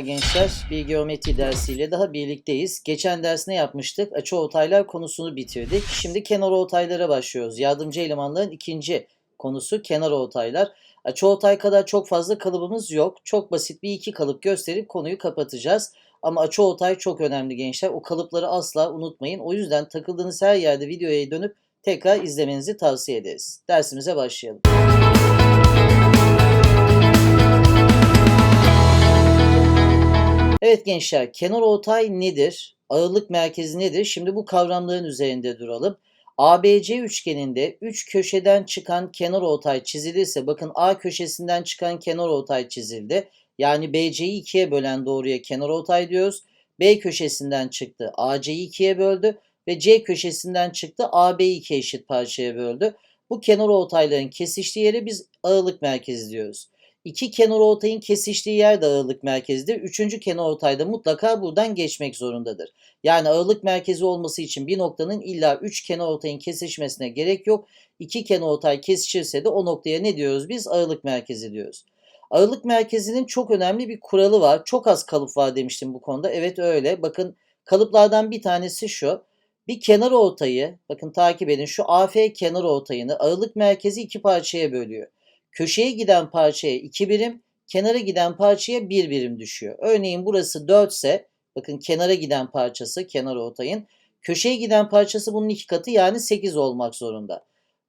Gençler. Bir geometri dersiyle daha birlikteyiz. Geçen ders ne yapmıştık? Açıortaylar konusunu bitirdik. Şimdi kenar ortaylara başlıyoruz. Yardımcı elemanların ikinci konusu kenar ortaylar. Açıortay kadar çok fazla kalıbımız yok. Çok basit bir iki kalıp gösterip konuyu kapatacağız. Ama açıortay çok önemli gençler. O kalıpları asla unutmayın. O yüzden takıldığınız her yerde videoya dönüp tekrar izlemenizi tavsiye ederiz. Dersimize başlayalım. Evet gençler, kenar ortay nedir? Ağırlık merkezi nedir? Şimdi bu kavramların üzerinde duralım. ABC üçgeninde 3 köşeden çıkan kenar ortay çizilirse, bakın A köşesinden çıkan kenar ortay çizildi. Yani BC'yi ikiye bölen doğruya kenar ortay diyoruz. B köşesinden çıktı, AC'yi ikiye böldü ve C köşesinden çıktı, AB'yi iki eşit parçaya böldü. Bu kenar ortayların kesiştiği yere biz ağırlık merkezi diyoruz. İki kenar ortayın kesiştiği yer de ağırlık merkezidir. Üçüncü kenar ortay da mutlaka buradan geçmek zorundadır. Yani ağırlık merkezi olması için bir noktanın illa üç kenar ortayın kesişmesine gerek yok. İki kenar ortay kesişirse de o noktaya ne diyoruz biz? Ağırlık merkezi diyoruz. Ağırlık merkezinin çok önemli bir kuralı var. Çok az kalıp var demiştim bu konuda. Evet öyle. Bakın kalıplardan bir tanesi şu. Bir kenar ortayı, bakın takip edin şu AF kenar ortayını ağırlık merkezi iki parçaya bölüyor. Köşeye giden parçaya 2 birim, kenara giden parçaya 1 birim düşüyor. Örneğin burası 4 ise bakın kenara giden parçası kenar ortayın köşeye giden parçası bunun iki katı yani 8 olmak zorunda.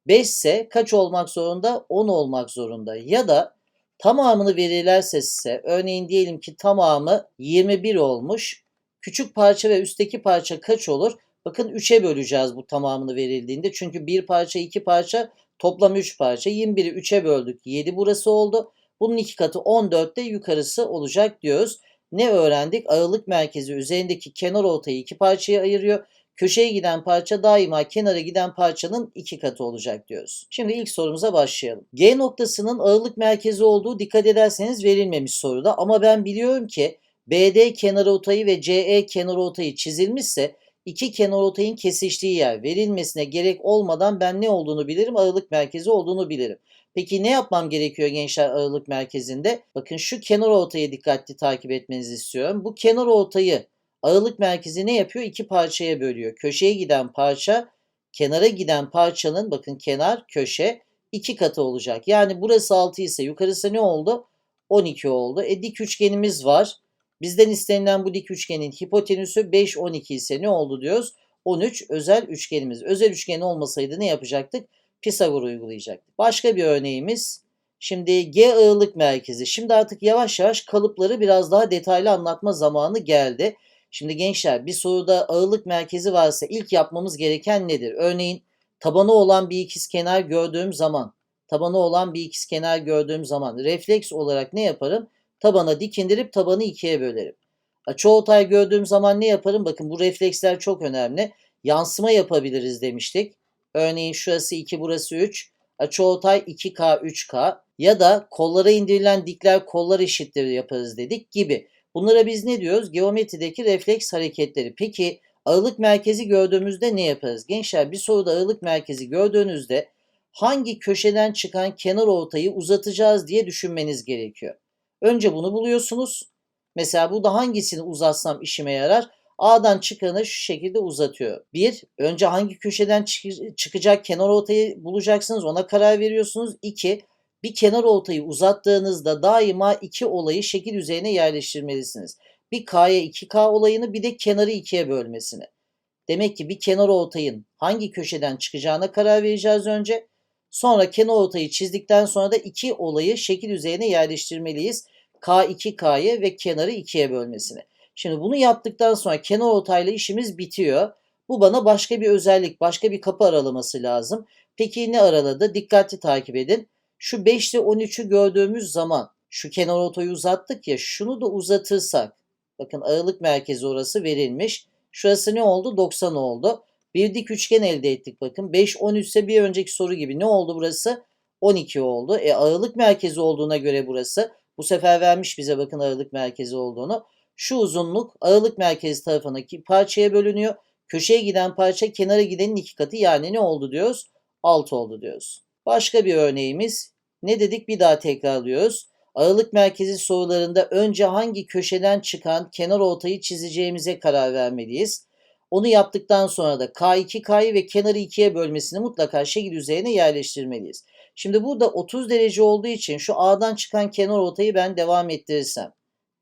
5 ise kaç olmak zorunda? 10 olmak zorunda. Ya da tamamını verirlerse size örneğin diyelim ki tamamı 21 olmuş. Küçük parça ve üstteki parça kaç olur? Bakın 3'e böleceğiz bu tamamını verildiğinde. Çünkü bir parça iki parça Toplam 3 parça. 21'i 3'e böldük. 7 burası oldu. Bunun iki katı 14'te yukarısı olacak diyoruz. Ne öğrendik? Ağırlık merkezi üzerindeki kenar ortayı iki parçaya ayırıyor. Köşeye giden parça daima kenara giden parçanın iki katı olacak diyoruz. Şimdi ilk sorumuza başlayalım. G noktasının ağırlık merkezi olduğu dikkat ederseniz verilmemiş soruda ama ben biliyorum ki BD kenar ortayı ve CE kenar ortayı çizilmişse iki kenar ortayın kesiştiği yer verilmesine gerek olmadan ben ne olduğunu bilirim? Ağırlık merkezi olduğunu bilirim. Peki ne yapmam gerekiyor gençler ağırlık merkezinde? Bakın şu kenar ortayı dikkatli takip etmenizi istiyorum. Bu kenar ortayı ağırlık merkezi ne yapıyor? İki parçaya bölüyor. Köşeye giden parça, kenara giden parçanın bakın kenar, köşe iki katı olacak. Yani burası 6 ise yukarısı ne oldu? 12 oldu. E dik üçgenimiz var. Bizden istenilen bu dik üçgenin hipotenüsü 5, 12 ise ne oldu diyoruz? 13 özel üçgenimiz. Özel üçgen olmasaydı ne yapacaktık? Pisagor uygulayacaktık. Başka bir örneğimiz. Şimdi G ağırlık merkezi. Şimdi artık yavaş yavaş kalıpları biraz daha detaylı anlatma zamanı geldi. Şimdi gençler bir soruda ağırlık merkezi varsa ilk yapmamız gereken nedir? Örneğin tabanı olan bir ikizkenar gördüğüm zaman, tabanı olan bir ikizkenar gördüğüm zaman refleks olarak ne yaparım? Tabana dik indirip tabanı ikiye bölerim. Açıortay gördüğüm zaman ne yaparım? Bakın bu refleksler çok önemli. Yansıma yapabiliriz demiştik. Örneğin şurası 2 burası 3. Açıortay 2K 3K ya da kollara indirilen dikler kollar eşittir yaparız dedik gibi. Bunlara biz ne diyoruz? Geometrideki refleks hareketleri. Peki ağırlık merkezi gördüğümüzde ne yaparız? Gençler bir soruda ağırlık merkezi gördüğünüzde hangi köşeden çıkan kenar ortayı uzatacağız diye düşünmeniz gerekiyor. Önce bunu buluyorsunuz. Mesela burada hangisini uzatsam işime yarar? A'dan çıkanı şu şekilde uzatıyor. Bir, önce hangi köşeden çık- çıkacak kenar ortayı bulacaksınız ona karar veriyorsunuz. İki, bir kenar ortayı uzattığınızda daima iki olayı şekil üzerine yerleştirmelisiniz. Bir K'ya 2K olayını bir de kenarı ikiye bölmesini. Demek ki bir kenar ortayın hangi köşeden çıkacağına karar vereceğiz önce. Sonra kenar ortayı çizdikten sonra da iki olayı şekil üzerine yerleştirmeliyiz. K2K'yı ve kenarı ikiye bölmesini. Şimdi bunu yaptıktan sonra kenar ortayla işimiz bitiyor. Bu bana başka bir özellik, başka bir kapı aralaması lazım. Peki ne araladı? Dikkatli takip edin. Şu 5 ile 13'ü gördüğümüz zaman şu kenar ortayı uzattık ya şunu da uzatırsak. Bakın ağırlık merkezi orası verilmiş. Şurası ne oldu? 90 oldu. Bir dik üçgen elde ettik bakın. 5, 13 ise bir önceki soru gibi. Ne oldu burası? 12 oldu. E ağırlık merkezi olduğuna göre burası. Bu sefer vermiş bize bakın ağırlık merkezi olduğunu. Şu uzunluk ağırlık merkezi tarafındaki parçaya bölünüyor. Köşeye giden parça kenara gidenin iki katı yani ne oldu diyoruz? 6 oldu diyoruz. Başka bir örneğimiz. Ne dedik bir daha tekrarlıyoruz. Ağırlık merkezi sorularında önce hangi köşeden çıkan kenar ortayı çizeceğimize karar vermeliyiz. Onu yaptıktan sonra da K2 K'yı ve kenarı 2'ye bölmesini mutlaka şekil üzerine yerleştirmeliyiz. Şimdi burada 30 derece olduğu için şu A'dan çıkan kenar ortayı ben devam ettirirsem.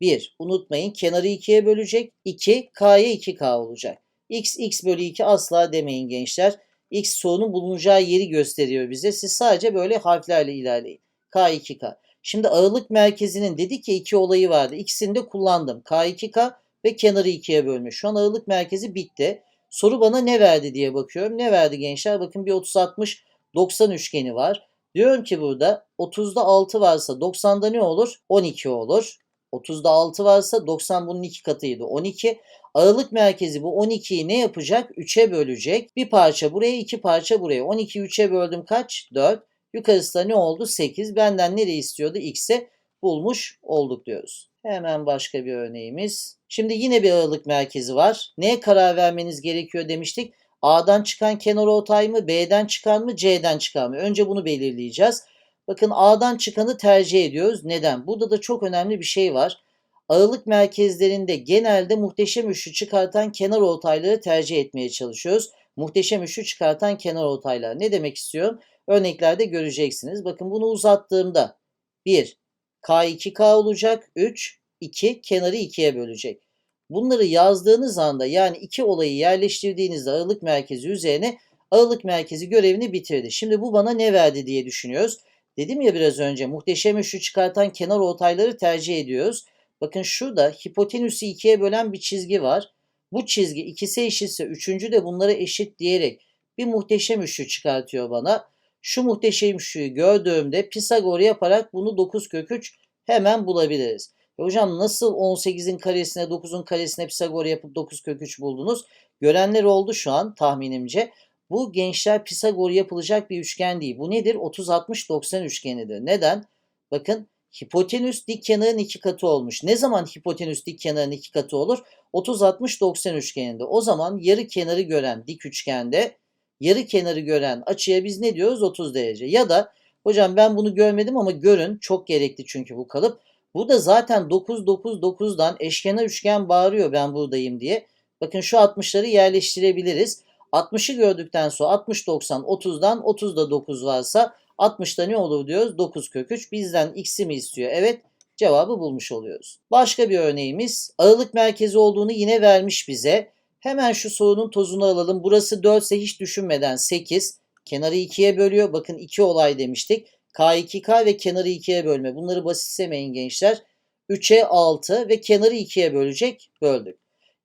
1. Unutmayın kenarı 2'ye bölecek. 2. K'ya 2K olacak. X, X bölü 2 asla demeyin gençler. X sorunun bulunacağı yeri gösteriyor bize. Siz sadece böyle harflerle ilerleyin. K2K. Şimdi ağırlık merkezinin dedik ya iki olayı vardı. İkisini de kullandım. K2K ve kenarı 2'ye bölme. Şu an ağırlık merkezi bitti. Soru bana ne verdi diye bakıyorum. Ne verdi gençler? Bakın bir 30-60 90 üçgeni var. Diyorum ki burada 30'da 6 varsa 90'da ne olur? 12 olur. 30'da 6 varsa 90 bunun iki katıydı. 12. Ağırlık merkezi bu 12'yi ne yapacak? 3'e bölecek. Bir parça buraya, iki parça buraya. 12'yi 3'e böldüm kaç? 4. Yukarısı da ne oldu? 8. Benden nereye istiyordu? X'e bulmuş olduk diyoruz. Hemen başka bir örneğimiz. Şimdi yine bir ağırlık merkezi var. Neye karar vermeniz gerekiyor demiştik. A'dan çıkan kenar ortay mı, B'den çıkan mı, C'den çıkan mı? Önce bunu belirleyeceğiz. Bakın A'dan çıkanı tercih ediyoruz. Neden? Burada da çok önemli bir şey var. Ağırlık merkezlerinde genelde muhteşem üçlü çıkartan kenar ortayları tercih etmeye çalışıyoruz. Muhteşem üçlü çıkartan kenar ortaylar. Ne demek istiyorum? Örneklerde göreceksiniz. Bakın bunu uzattığımda 1 K2K olacak. 3 2 kenarı 2'ye bölecek. Bunları yazdığınız anda yani iki olayı yerleştirdiğinizde ağırlık merkezi üzerine ağırlık merkezi görevini bitirdi. Şimdi bu bana ne verdi diye düşünüyoruz. Dedim ya biraz önce muhteşem üçlü çıkartan kenar ortayları tercih ediyoruz. Bakın şurada hipotenüsü ikiye bölen bir çizgi var. Bu çizgi ikisi eşitse üçüncü de bunlara eşit diyerek bir muhteşem üçlü çıkartıyor bana. Şu muhteşem üçlüyü gördüğümde Pisagor yaparak bunu 9 kök 3 hemen bulabiliriz. E hocam nasıl 18'in karesine 9'un karesine Pisagor yapıp 9 kök 3 buldunuz? Görenler oldu şu an tahminimce. Bu gençler Pisagor yapılacak bir üçgen değil. Bu nedir? 30-60-90 üçgenidir. Neden? Bakın hipotenüs dik kenarın iki katı olmuş. Ne zaman hipotenüs dik kenarın iki katı olur? 30-60-90 üçgeninde. O zaman yarı kenarı gören dik üçgende yarı kenarı gören açıya biz ne diyoruz? 30 derece. Ya da hocam ben bunu görmedim ama görün. Çok gerekli çünkü bu kalıp. Bu da zaten 9-9-9'dan eşkenar üçgen bağırıyor ben buradayım diye. Bakın şu 60'ları yerleştirebiliriz. 60'ı gördükten sonra 60 90 30'dan 30'da 9 varsa 60'da ne olur diyoruz? 9 kök 3. Bizden x'i mi istiyor? Evet. Cevabı bulmuş oluyoruz. Başka bir örneğimiz ağırlık merkezi olduğunu yine vermiş bize. Hemen şu sorunun tozunu alalım. Burası 4 ise hiç düşünmeden 8. Kenarı 2'ye bölüyor. Bakın 2 olay demiştik. K2K ve kenarı 2'ye bölme. Bunları basitsemeyin gençler. 3'e 6 ve kenarı 2'ye bölecek. Böldük.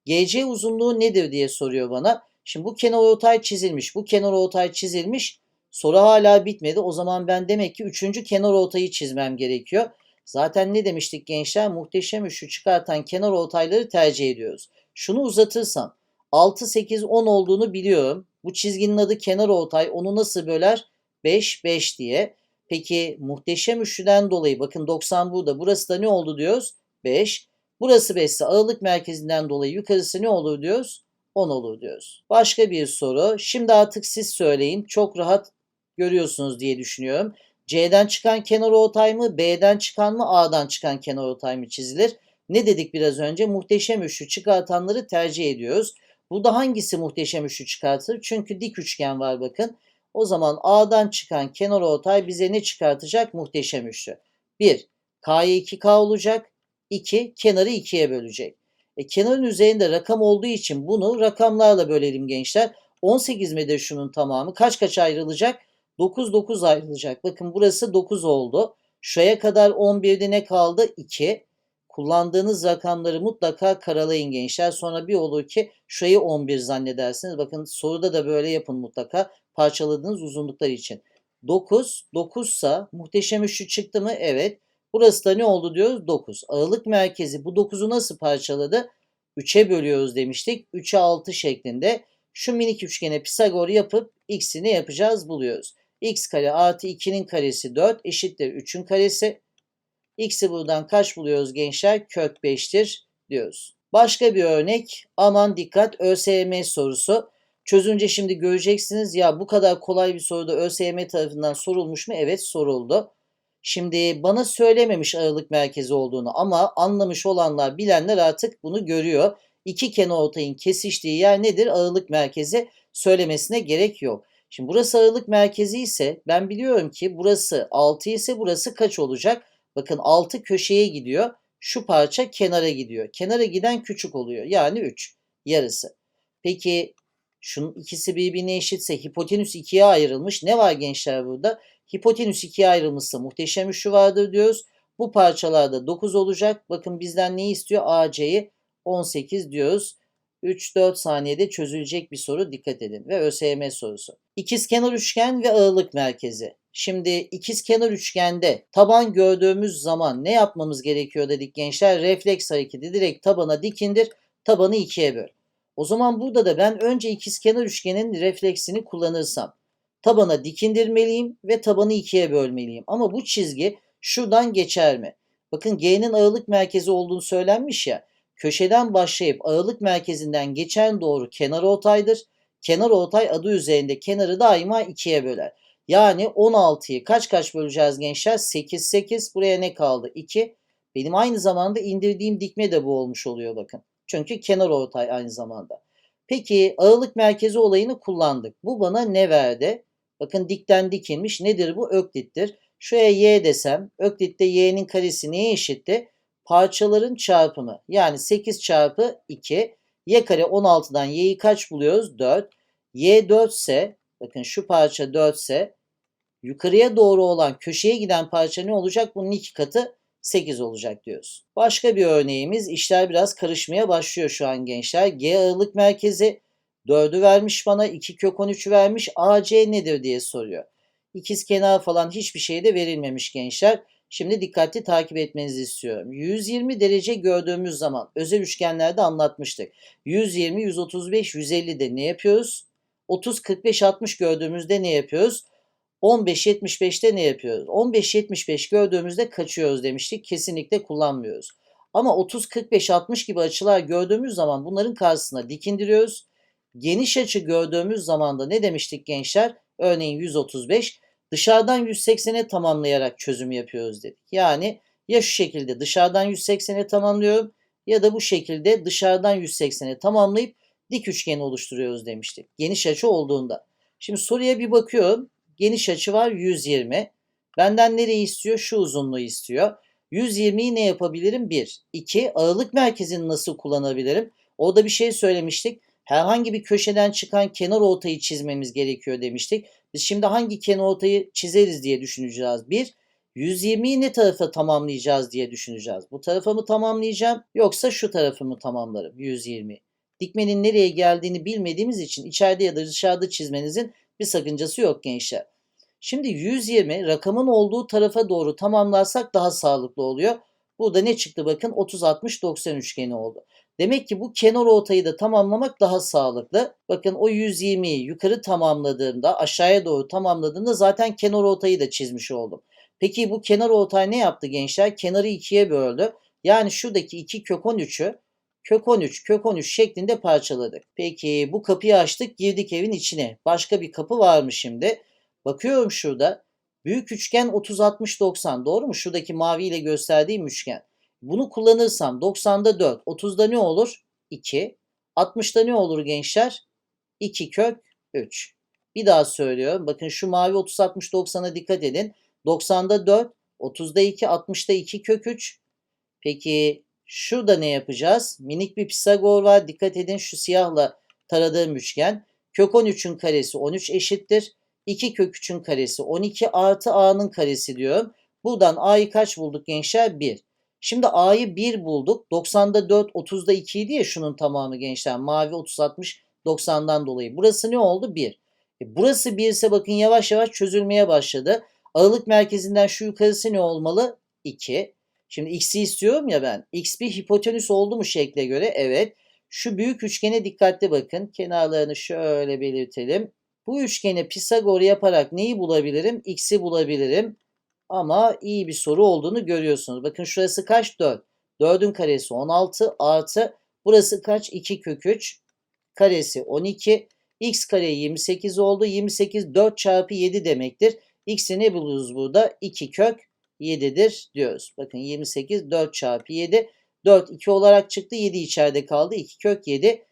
GC uzunluğu nedir diye soruyor bana. Şimdi bu kenar ortay çizilmiş. Bu kenar ortay çizilmiş. Soru hala bitmedi. O zaman ben demek ki üçüncü kenar ortayı çizmem gerekiyor. Zaten ne demiştik gençler? Muhteşem üçlü çıkartan kenar ortayları tercih ediyoruz. Şunu uzatırsam 6, 8, 10 olduğunu biliyorum. Bu çizginin adı kenar ortay. Onu nasıl böler? 5, 5 diye. Peki muhteşem üçlüden dolayı bakın 90 burada. Burası da ne oldu diyoruz? 5. Burası 5 ise ağırlık merkezinden dolayı yukarısı ne olur diyoruz? 10 olur diyoruz. Başka bir soru. Şimdi artık siz söyleyin. Çok rahat görüyorsunuz diye düşünüyorum. C'den çıkan kenar ortay mı, B'den çıkan mı, A'dan çıkan kenar ortay mı çizilir? Ne dedik biraz önce? Muhteşem üçlü çıkartanları tercih ediyoruz. Burada hangisi muhteşem üçlü çıkartır? Çünkü dik üçgen var bakın. O zaman A'dan çıkan kenar ortay bize ne çıkartacak? Muhteşem üçlü. 1. K'ya 2K olacak. 2. Kenarı 2'ye bölecek. E, kenarın üzerinde rakam olduğu için bunu rakamlarla bölelim gençler. 18 midir şunun tamamı? Kaç kaç ayrılacak? 9 9 ayrılacak. Bakın burası 9 oldu. Şuraya kadar 11'de ne kaldı? 2. Kullandığınız rakamları mutlaka karalayın gençler. Sonra bir olur ki şurayı 11 zannedersiniz. Bakın soruda da böyle yapın mutlaka. Parçaladığınız uzunluklar için. 9, 9 ise muhteşem üçlü çıktı mı? Evet. Burası da ne oldu diyoruz? 9. Ağırlık merkezi bu 9'u nasıl parçaladı? 3'e bölüyoruz demiştik. 3'e 6 şeklinde. Şu minik üçgene Pisagor yapıp x'i ne yapacağız? Buluyoruz. x kare artı 2'nin karesi 4 eşittir 3'ün karesi. x'i buradan kaç buluyoruz gençler? Kök 5'tir diyoruz. Başka bir örnek. Aman dikkat ÖSYM sorusu. Çözünce şimdi göreceksiniz ya bu kadar kolay bir soruda ÖSYM tarafından sorulmuş mu? Evet soruldu. Şimdi bana söylememiş ağırlık merkezi olduğunu ama anlamış olanlar, bilenler artık bunu görüyor. İki kenarortayın kesiştiği yer nedir? Ağırlık merkezi söylemesine gerek yok. Şimdi burası ağırlık merkezi ise ben biliyorum ki burası 6 ise burası kaç olacak? Bakın 6 köşeye gidiyor. Şu parça kenara gidiyor. Kenara giden küçük oluyor. Yani 3 yarısı. Peki şunun ikisi birbirine eşitse hipotenüs ikiye ayrılmış. Ne var gençler burada? Hipotenüs ikiye ayrılmışsa muhteşem üçlü vardır diyoruz. Bu parçalarda 9 olacak. Bakın bizden ne istiyor? AC'yi 18 diyoruz. 3-4 saniyede çözülecek bir soru dikkat edin ve ÖSYM sorusu. İkizkenar üçgen ve ağırlık merkezi. Şimdi ikizkenar üçgende taban gördüğümüz zaman ne yapmamız gerekiyor dedik gençler? Refleks hareketi direkt tabana dikindir, tabanı ikiye böl. O zaman burada da ben önce ikizkenar üçgenin refleksini kullanırsam tabana dikindirmeliyim ve tabanı ikiye bölmeliyim. Ama bu çizgi şuradan geçer mi? Bakın G'nin ağırlık merkezi olduğunu söylenmiş ya. Köşeden başlayıp ağırlık merkezinden geçen doğru kenar ortaydır. Kenar ortay adı üzerinde kenarı daima ikiye böler. Yani 16'yı kaç kaç böleceğiz gençler? 8 8. Buraya ne kaldı? 2. Benim aynı zamanda indirdiğim dikme de bu olmuş oluyor bakın. Çünkü kenar ortay aynı zamanda. Peki ağırlık merkezi olayını kullandık. Bu bana ne verdi? Bakın dikten dikilmiş. Nedir bu? Öklittir. Şuraya y desem, Öklit'te y'nin karesi neye eşitti? Parçaların çarpımı. Yani 8 çarpı 2. y kare 16'dan y'yi kaç buluyoruz? 4. y 4 ise, bakın şu parça 4 ise, yukarıya doğru olan köşeye giden parça ne olacak? Bunun iki katı 8 olacak diyoruz. Başka bir örneğimiz işler biraz karışmaya başlıyor şu an gençler. G ağırlık merkezi 4'ü vermiş bana 2 kök 13 vermiş AC nedir diye soruyor. İkiz kenar falan hiçbir şey de verilmemiş gençler. Şimdi dikkatli takip etmenizi istiyorum. 120 derece gördüğümüz zaman özel üçgenlerde anlatmıştık. 120, 135, 150 de ne yapıyoruz? 30, 45, 60 gördüğümüzde ne yapıyoruz? 15-75'te ne yapıyoruz? 15-75 gördüğümüzde kaçıyoruz demiştik. Kesinlikle kullanmıyoruz. Ama 30-45-60 gibi açılar gördüğümüz zaman bunların karşısına dikindiriyoruz. Geniş açı gördüğümüz zaman da ne demiştik gençler? Örneğin 135. Dışarıdan 180'e tamamlayarak çözüm yapıyoruz dedik. Yani ya şu şekilde dışarıdan 180'e tamamlıyorum ya da bu şekilde dışarıdan 180'e tamamlayıp dik üçgeni oluşturuyoruz demiştik. Geniş açı olduğunda. Şimdi soruya bir bakıyorum. Geniş açı var 120. Benden nereyi istiyor? Şu uzunluğu istiyor. 120'yi ne yapabilirim? 1. 2. Ağırlık merkezini nasıl kullanabilirim? Orada bir şey söylemiştik. Herhangi bir köşeden çıkan kenar ortayı çizmemiz gerekiyor demiştik. Biz şimdi hangi kenar ortayı çizeriz diye düşüneceğiz. 1. 120'yi ne tarafa tamamlayacağız diye düşüneceğiz. Bu tarafa mı tamamlayacağım yoksa şu tarafı mı tamamlarım 120. Dikmenin nereye geldiğini bilmediğimiz için içeride ya da dışarıda çizmenizin bir sakıncası yok gençler. Şimdi 120 rakamın olduğu tarafa doğru tamamlarsak daha sağlıklı oluyor. Burada ne çıktı bakın 30-60-90 üçgeni oldu. Demek ki bu kenar ortayı da tamamlamak daha sağlıklı. Bakın o 120'yi yukarı tamamladığımda aşağıya doğru tamamladığımda zaten kenar ortayı da çizmiş oldum. Peki bu kenar ortay ne yaptı gençler? Kenarı ikiye böldü. Yani şuradaki 2 kök 13'ü kök 13 kök 13 şeklinde parçaladık. Peki bu kapıyı açtık girdik evin içine. Başka bir kapı var mı şimdi? Bakıyorum şurada. Büyük üçgen 30 60 90 doğru mu? Şuradaki mavi ile gösterdiğim üçgen. Bunu kullanırsam 90'da 4, 30'da ne olur? 2. 60'da ne olur gençler? 2 kök 3. Bir daha söylüyorum. Bakın şu mavi 30 60 90'a dikkat edin. 90'da 4, 30'da 2, 60'da 2 kök 3. Peki şurada ne yapacağız? Minik bir Pisagor var. Dikkat edin şu siyahla taradığım üçgen. Kök 13'ün karesi 13 eşittir. 2 kök 3'ün karesi 12 artı a'nın karesi diyorum. Buradan a'yı kaç bulduk gençler? 1. Şimdi a'yı 1 bulduk. 90'da 4, 30'da 2 idi ya şunun tamamı gençler. Mavi 30, 60, 90'dan dolayı. Burası ne oldu? 1. E burası 1 ise bakın yavaş yavaş çözülmeye başladı. Ağırlık merkezinden şu yukarısı ne olmalı? 2. Şimdi x'i istiyorum ya ben. x bir hipotenüs oldu mu şekle göre? Evet. Şu büyük üçgene dikkatli bakın. Kenarlarını şöyle belirtelim. Bu üçgeni Pisagor yaparak neyi bulabilirim? X'i bulabilirim. Ama iyi bir soru olduğunu görüyorsunuz. Bakın şurası kaç? 4. 4'ün karesi 16 artı burası kaç? 2 kök 3 karesi 12. X kare 28 oldu. 28 4 çarpı 7 demektir. X'i ne buluyoruz burada? 2 kök 7'dir diyoruz. Bakın 28 4 çarpı 7. 4 2 olarak çıktı. 7 içeride kaldı. 2 kök 7.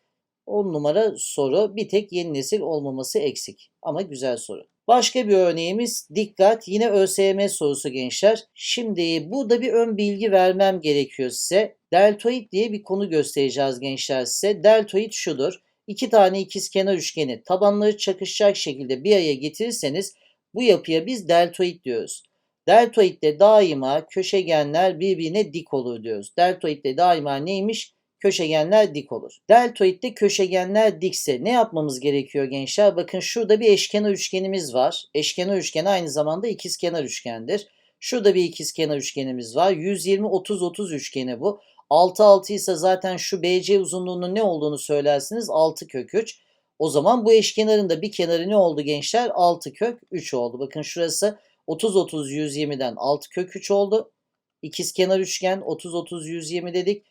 10 numara soru. Bir tek yeni nesil olmaması eksik. Ama güzel soru. Başka bir örneğimiz dikkat yine ÖSYM sorusu gençler. Şimdi burada bir ön bilgi vermem gerekiyor size. Deltoid diye bir konu göstereceğiz gençler size. Deltoid şudur. İki tane ikizkenar üçgeni tabanları çakışacak şekilde bir araya getirirseniz bu yapıya biz deltoid diyoruz. Deltoidde daima köşegenler birbirine dik olur diyoruz. Deltoidde daima neymiş? Köşegenler dik olur. Deltoidde köşegenler dikse ne yapmamız gerekiyor gençler? Bakın şurada bir eşkenar üçgenimiz var. Eşkenar üçgen aynı zamanda ikizkenar üçgendir. Şurada bir ikizkenar üçgenimiz var. 120 30 30 üçgeni bu. 6 6 ise zaten şu BC uzunluğunun ne olduğunu söylersiniz. 6 kök 3. O zaman bu eşkenarın da bir kenarı ne oldu gençler? 6 kök 3 oldu. Bakın şurası 30 30 120'den 6 kök 3 oldu. İkizkenar üçgen 30 30 120 dedik.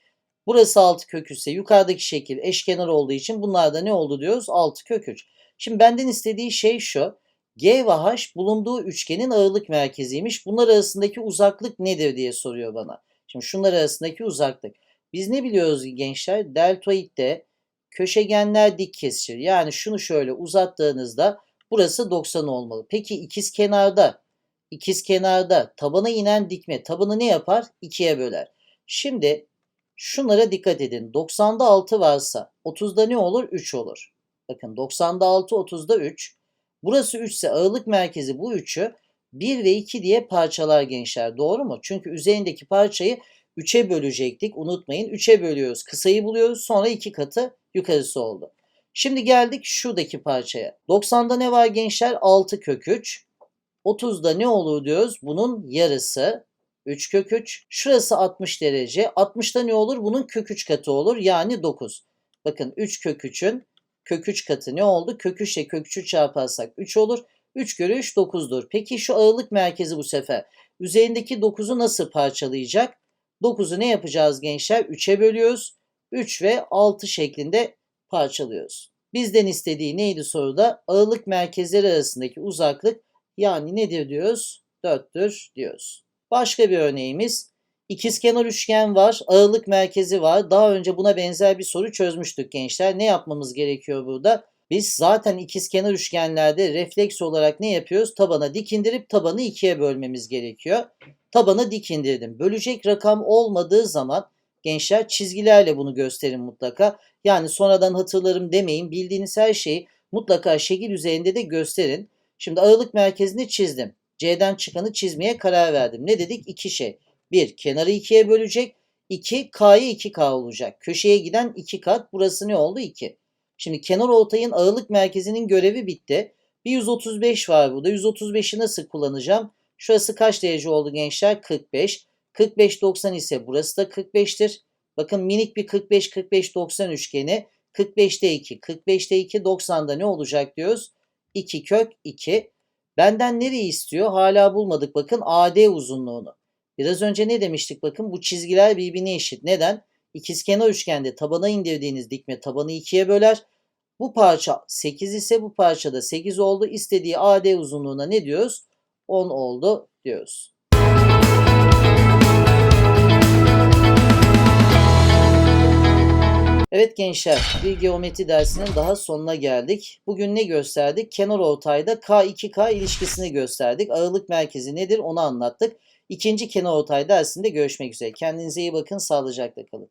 Burası 6 kök 3 ise yukarıdaki şekil eşkenar olduğu için bunlar da ne oldu diyoruz? 6 kök 3. Şimdi benden istediği şey şu. G ve H bulunduğu üçgenin ağırlık merkeziymiş. Bunlar arasındaki uzaklık nedir diye soruyor bana. Şimdi şunlar arasındaki uzaklık. Biz ne biliyoruz gençler? Deltoidde köşegenler dik kesişir. Yani şunu şöyle uzattığınızda burası 90 olmalı. Peki ikiz kenarda ikiz kenarda tabana inen dikme tabanı ne yapar? 2'ye böler. Şimdi şunlara dikkat edin. 90'da 6 varsa 30'da ne olur? 3 olur. Bakın 90'da 6, 30'da 3. Burası 3 ise ağırlık merkezi bu 3'ü 1 ve 2 diye parçalar gençler. Doğru mu? Çünkü üzerindeki parçayı 3'e bölecektik. Unutmayın 3'e bölüyoruz. Kısayı buluyoruz. Sonra 2 katı yukarısı oldu. Şimdi geldik şuradaki parçaya. 90'da ne var gençler? 6 kök 3. 30'da ne olur diyoruz? Bunun yarısı 3 kök 3. Şurası 60 derece. 60'da ne olur? Bunun kök 3 katı olur. Yani 9. Bakın 3 kök 3'ün kök 3 katı ne oldu? Kök 3 ile kök 3'ü çarparsak 3 olur. 3 kere 3 9'dur. Peki şu ağırlık merkezi bu sefer üzerindeki 9'u nasıl parçalayacak? 9'u ne yapacağız gençler? 3'e bölüyoruz. 3 ve 6 şeklinde parçalıyoruz. Bizden istediği neydi soruda? Ağırlık merkezleri arasındaki uzaklık yani nedir diyoruz? 4'tür diyoruz. Başka bir örneğimiz İkizkenar üçgen var, ağırlık merkezi var. Daha önce buna benzer bir soru çözmüştük gençler. Ne yapmamız gerekiyor burada? Biz zaten ikizkenar üçgenlerde refleks olarak ne yapıyoruz? Tabana dik indirip tabanı ikiye bölmemiz gerekiyor. Tabanı dik indirdim. Bölecek rakam olmadığı zaman gençler çizgilerle bunu gösterin mutlaka. Yani sonradan hatırlarım demeyin. Bildiğiniz her şeyi mutlaka şekil üzerinde de gösterin. Şimdi ağırlık merkezini çizdim. C'den çıkanı çizmeye karar verdim. Ne dedik? İki şey. Bir, kenarı ikiye bölecek. İki, K'yı 2K olacak. Köşeye giden iki kat. Burası ne oldu? 2. Şimdi kenar ortayın ağırlık merkezinin görevi bitti. Bir 135 var burada. 135'i nasıl kullanacağım? Şurası kaç derece oldu gençler? 45. 45 90 ise burası da 45'tir. Bakın minik bir 45 45 90 üçgeni. 45'te 2, 45'te 2, 90'da ne olacak diyoruz? 2 kök 2. Benden nereyi istiyor? Hala bulmadık bakın AD uzunluğunu. Biraz önce ne demiştik bakın bu çizgiler birbirine eşit. Neden? İkizkenar üçgende tabana indirdiğiniz dikme tabanı ikiye böler. Bu parça 8 ise bu parça da 8 oldu. İstediği AD uzunluğuna ne diyoruz? 10 oldu diyoruz. Evet gençler, bir geometri dersinin daha sonuna geldik. Bugün ne gösterdik? Kenar ortayda K2K ilişkisini gösterdik. Ağırlık merkezi nedir onu anlattık. İkinci kenar ortay dersinde görüşmek üzere. Kendinize iyi bakın, sağlıcakla kalın.